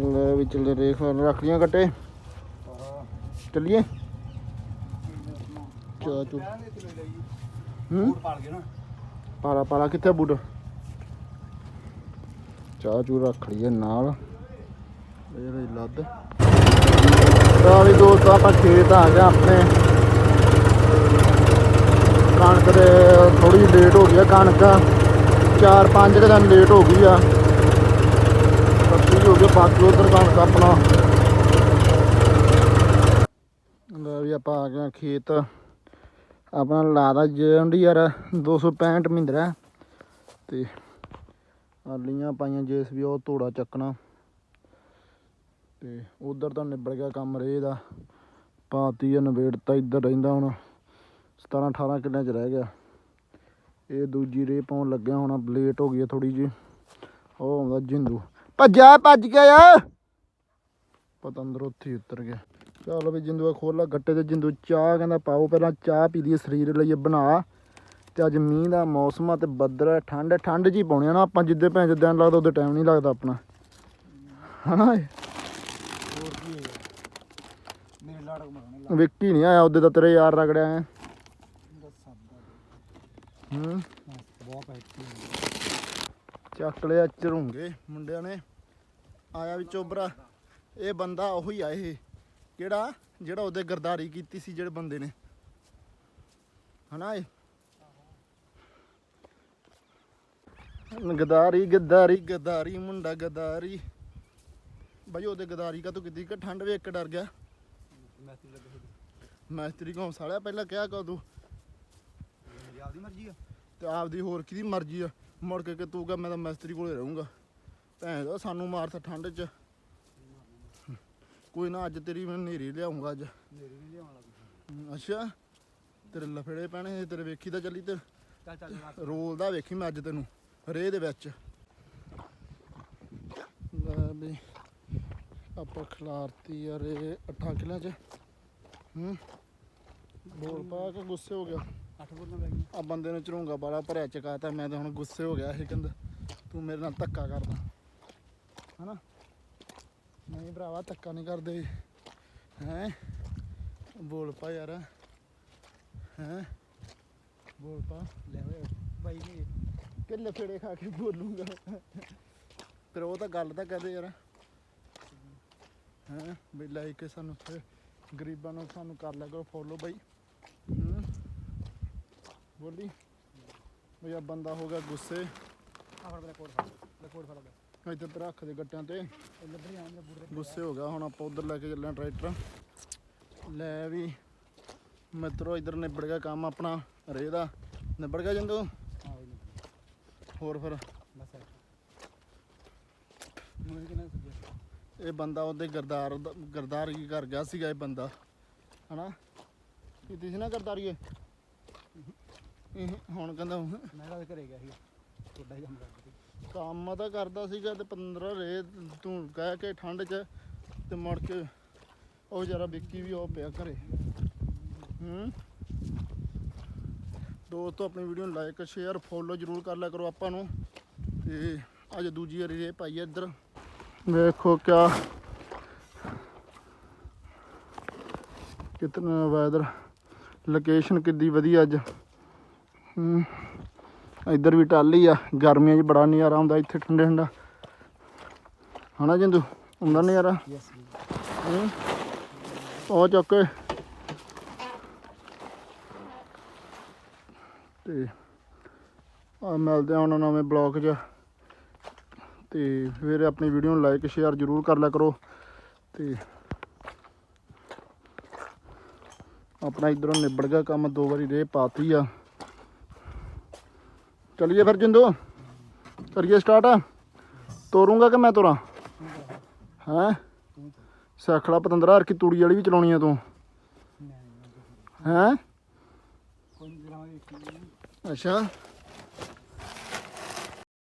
ਲੈ ਵੀ ਚੱਲੇ ਰੇਖ ਰੱਖ ਲੀਆਂ ਕੱਟੇ ਚੱਲੀਏ? ਚਾ ਚੂ। ਹੂੰ? ਪਾਲਾ ਪਾਲਾ, ਕਿੱਥੇ ਬੂਟ? ਚਾਹ ਚੂ ਰੱਖ ਲਈਏ ਨਾਲ। ਇਹ ਰਹੀ ਲੱਦ। ਤਾਂ ਦੋਸਤ ਆਪਾਂ ਖੇਤ ਆ ਗਏ ਆਪਣੇ। ਕਣਕ ਦੇ ਥੋੜੀ ਲੇਟ ਹੋ ਗਈ ਆ ਕਣਕ। 4-5 ਦਿਨ ਲੇਟ ਹੋ ਗਈ ਆ। ਪੱਕੀ ਹੋ ਗਈ ਬਾਕੀ ਉਧਰ ਕਣਕ ਆਪਣਾ। ਲੈ ਵੀ ਆਪਾਂ ਆ ਗਏ ਖੇਤ। ਆਪਣਾ ਲਾਦਾ ਜੰਡੀਆਰ 265 ਮਹਿੰਦਰਾ ਤੇ ਆਲੀਆਂ ਪਾਈਆਂ ਜੇਸ ਵੀ ਉਹ ਤੋੜਾ ਚੱਕਣਾ। ਤੇ ਉਧਰ ਤਾਂ ਨਿਬੜ ਗਿਆ ਕੰਮ ਰੇ ਦਾ। ਪਾਤੀ ਆ ਨਵੇੜਤਾ ਇੱਧਰ ਰਹਿੰਦਾ ਹੁਣ। 17 18 ਕਿੱਲਿਆਂ ਚ ਰਹਿ ਗਿਆ। ਇਹ ਦੂਜੀ ਰੇ ਪਾਉਣ ਲੱਗਿਆ ਹੁਣ ਲੇਟ ਹੋ ਗਈ ਥੋੜੀ ਜੀ ਉਹ ਆਉਂਦਾ ਜਿੰਦੂ। ਭੱਜਿਆ ਭੱਜ ਗਿਆ ਆ ਪਤੰਦਰ ਉੱਥੇ ਹੀ ਉਤਰ ਗਿਆ। ਚਲ ਵੀ ਜਿੰਦੂ ਖੋਲਾ ਗੱਟੇ ਤੇ ਜਿੰਦੂ ਚਾਹ ਕਹਿੰਦਾ ਪਾਓ ਪਹਿਲਾਂ ਚਾਹ ਪੀ ਲਈਏ ਸਰੀਰ ਲਈ ਬਣਾ। ਤੇ ਅੱਜ ਮੀਂਹ ਦਾ ਮੌਸਮ ਆ ਤੇ ਬੱਦਲ ਆ, ਠੰਡ ਠੰਡ ਜੀ ਪਾਉਣੀ ਆ ਨਾ ਆਪਾਂ ਜਿੱਦੇ ਭੈਣ ਜਿੱਦਾਂ ਲੱਗਦਾ ਉਹਦੇ ਟਾਈਮ ਨਹੀਂ ਲੱਗਦਾ ਆਪਣਾ। ਹਨਾ? ਹੋਰ ਕੀ ਹੈ? ਮੇਰੇ ਲਾੜਕ ਮਗਣੇ ਵਿੱਕੀ ਨਹੀਂ ਆਇਆ ਉਹਦੇ ਤਾਂ ਤੇਰੇ ਯਾਰ ਰਗੜਿਆ ਹੈ। ਹੂੰ ਬਹੁਤ ਪੈਟੀ ਚੱਕ ਲਿਆ ਚਰੂੰਗੇ ਮੁੰਡਿਆਂ ਨੇ। ਆਇਆ ਵੀ ਚੋਬਰਾ। ਇਹ ਬੰਦਾ ਉਹੀ ਆ ਇਹ। ਕਿਹੜਾ? ਜਿਹੜਾ ਉਹਦੇ ਗਰਦਾਰੀ ਕੀਤੀ ਸੀ ਜਿਹੜੇ ਬੰਦੇ ਨੇ। ਹਨਾ ਇਹ? ਗਦਾਰੀ ਗਦਾਰੀ ਗਦਾਰੀ ਮੁੰਡਾ ਗਦਾਰੀ। ਬਈ ਉਹਦੇ ਗਦਾਰੀ ਕਾ ਤੂੰ ਕੀਤੀ? ਕਿ ਠੰਡ ਵੇਖ ਕੇ ਡਰ ਗਿਆ। ਮੈਸਤਰੀ ਕੋਲ ਸਾਲਿਆ ਪਹਿਲਾਂ ਕਿਹਾ ਕਾ ਤੂੰ ਆਪਦੀ ਮਰਜ਼ੀ ਆ। ਤੇ ਆਪਦੀ ਹੋਰ ਕਿਹਦੀ ਮਰਜ਼ੀ ਆ? ਮੁੜ ਕੇ ਕਿ ਤੂੰ ਕਹ ਮੈਂ ਤਾਂ ਮਿਸਤਰੀ ਕੋਲੇ ਰਹੂੰਗਾ। ਭੈਣ ਦਾ ਸਾਨੂੰ ਮਾਰਤਾ ਠੰਡ 'ਚ। ਕੋਈ ਨਾ ਅੱਜ ਤੇਰੀ ਮੈਂ ਨੇਰੀ ਲਿਆਉਂਗਾ ਅੱਜ। ਲਿਆਉਣ ਲੱਗੀ ਅੱਛਾ ਤੇਰੇ ਲਫੜੇ ਪੈਣੇ ਤੇਰੇ ਵੇਖੀ ਤਾਂ ਚੱਲੀ ਤੇ। ਚੱਲ ਚੱਲ ਰੋਲ ਦਾ ਵੇਖੀ ਮੈਂ ਅੱਜ ਤੈਨੂੰ ਰੇ ਦੇ ਵਿੱਚ। ਲੈ ਵੀ ਆਪਾਂ ਖਿਲਾਰਤੀ ਯਾਰ ਇਹ ਅੱਠਾਂ ਕਿਲਿਆਂ 'ਚ। ਹੂੰ ਬੋਲ ਪਾ ਕੇ ਗੁੱਸੇ ਹੋ ਗਿਆ। ਅੱਠ ਬੋਲਾਂ ਬੈ ਗਈਆਂ ਆ ਬੰਦੇ ਨੂੰ ਚਰੂੰਗਾ ਬਾਲਾ ਭਰਿਆ ਚਕਾਤਾ ਮੈਂ ਤਾਂ ਹੁਣ ਗੁੱਸੇ ਹੋ ਗਿਆ ਇਹ ਕਹਿੰਦਾ, ਤੂੰ ਮੇਰੇ ਨਾਲ ਧੱਕਾ ਕਰਦਾ। ਹਨਾ? ਨਹੀਂ ਭਰਾਵਾ, ਧੱਕਾ ਨਹੀਂ ਕਰਦੇ। ਹੈ? ਬੋਲ ਪਾ ਯਾਰ। ਹੈ? ਬੋਲ ਪਾ। ਲੈ ਓਏ, ਬਾਈ ਨੇ ਕਿੱਲੇ ਫੇੜੇ ਖਾ ਕੇ ਬੋਲੂਗਾ। ਫਿਰ ਉਹ ਤਾਂ ਗੱਲ ਤਾਂ ਕਹਦੇ ਯਾਰ। ਹੈ? ਬਈ ਲਾਈਕ ਸਾਨੂੰ ਫਿਰ ਗਰੀਬਾਂ ਨੂੰ ਸਾਨੂੰ ਕਰ ਲਿਆ ਕਰੋ ਫੋਲੋ ਬਾਈ। ਬੋਲੀ। ਬਈ ਆ ਬੰਦਾ ਹੋ ਗਿਆ ਗੁੱਸੇ। ਆ ਫੜ ਕੋਟ ਫੜ ਲੈ ਕੋਟ ਫੜ ਇੱਥੇ ਤੇ ਰੱਖ ਦੇ ਗੱਟਿਆਂ ਤੇ। ਲੱਭਣੀ ਆ ਮੇਰੇ ਬੂਟ ਗੁੱਸੇ ਹੋ ਗਿਆ ਹੁਣ ਆਪਾਂ ਉਧਰ ਲੈ ਕੇ ਚੱਲਿਆ ਟਰੈਕਟਰ। ਲੈ ਵੀ ਮਿੱਤਰੋ ਇਧਰ ਨਿਬੜ ਗਿਆ ਕੰਮ ਆਪਣਾ ਰੇ ਦਾ। ਨਿਬੜ ਗਿਆ ਜਿੰਦੂ ਹਾਂ ਬਈ ਹੋਰ ਫਿਰ? ਬਸ ਹੈ ਮੈਨੂੰ ਕਿਹਨੇ ਸੁਝਿਆ ਇਹ ਬੰਦਾ ਉਹਦੇ ਗਰਦਾਰ ਗਰਦਾਰੀ ਕਰ ਗਿਆ ਸੀਗਾ ਇਹ ਬੰਦਾ। ਹਨਾ? ਕੀਤੀ ਸੀ ਨਾ ਗਰਦਾਰੀ ਇਹ ਹੁਣ ਕਹਿੰਦਾ ਹੁਣ ਮੈਂ ਤਾਂ ਘਰੇ ਗਿਆ ਸੀ ਤੁਹਾਡਾ ਹੀ ਕੰਮ ਕਰਦਾ ਸੀ। ਕੰਮ ਤਾਂ ਕਰਦਾ ਸੀਗਾ ਤੇ 15 ਰੇ ਤੂੰ ਕਹਿ ਕੇ ਠੰਡ 'ਚ ਤੇ ਮੁੜ ਕੇ ਉਹ ਜਰਾ ਵਿੱਕੀ ਵੀ ਉਹ ਪਿਆ ਘਰੇ। ਹੂੰ। ਦੋਸਤੋ ਆਪਣੀ ਵੀਡੀਓ ਨੂੰ ਲਾਈਕ ਸ਼ੇਅਰ ਫੋਲੋ ਜਰੂਰ ਕਰ ਲਿਆ ਕਰੋ ਆਪਾਂ ਨੂੰ। ਤੇ ਅੱਜ ਦੂਜੀ ਵਾਰੀ ਰੇ ਪਾਈ ਇੱਧਰ। ਵੇਖੋ ਕਿਆ ਕਿਤਨਾ ਵੈਦਰ ਲੋਕੇਸ਼ਨ ਕਿੱਦੀ ਵਧੀਆ ਅੱਜ। ਇੱਧਰ ਵੀ ਟਾਲੀ ਆ, ਗਰਮੀਆਂ 'ਚ ਬੜਾ ਨਜ਼ਾਰਾ ਆਉਂਦਾ ਇੱਥੇ ਠੰਡੇ ਠੰਡਾ। ਹਨਾ ਜਿੰਦੂ? ਹੁੰਦਾ ਨਜ਼ਾਰਾ? ਯੈਸ ਹੂੰ। ਉਹ ਚੱਕ ਤੇ ਆ ਮਿਲਦੇ ਆ ਉਹਨਾਂ ਨਵੇਂ ਬਲੌਗ 'ਚ। ਤੇ ਫਿਰ ਆਪਣੀ ਵੀਡੀਓ ਨੂੰ ਲਾਈਕ, ਸ਼ੇਅਰ ਜਰੂਰ ਕਰ ਲਿਆ ਕਰੋ। ਤੇ ਆਪਣਾ ਇਧਰੋਂ ਨਿਬੜ ਗਿਆ ਕੰਮ, ਦੋ ਵਾਰੀ ਰੇ ਪਾਤੀ ਆ। ਚਲਿਏ ਫਿਰ ਜਿੰਦੂ। ਕਰੀਏ ਸਟਾਰਟ ਤੋਰੂੰਗਾ ਕਿ ਮੈਂ ਤੋਰਾਂ? ਹੈਂ? ਤੂੰ ਸਖੜਾ ਪਤੰਦਰਾ ਹਰ ਕੀ ਤੂੜੀ ਵਾਲੀ ਵੀ ਚਲਾਉਣੀ ਆ ਤੂੰ। ਹੈਂ? ਅੱਛਾ।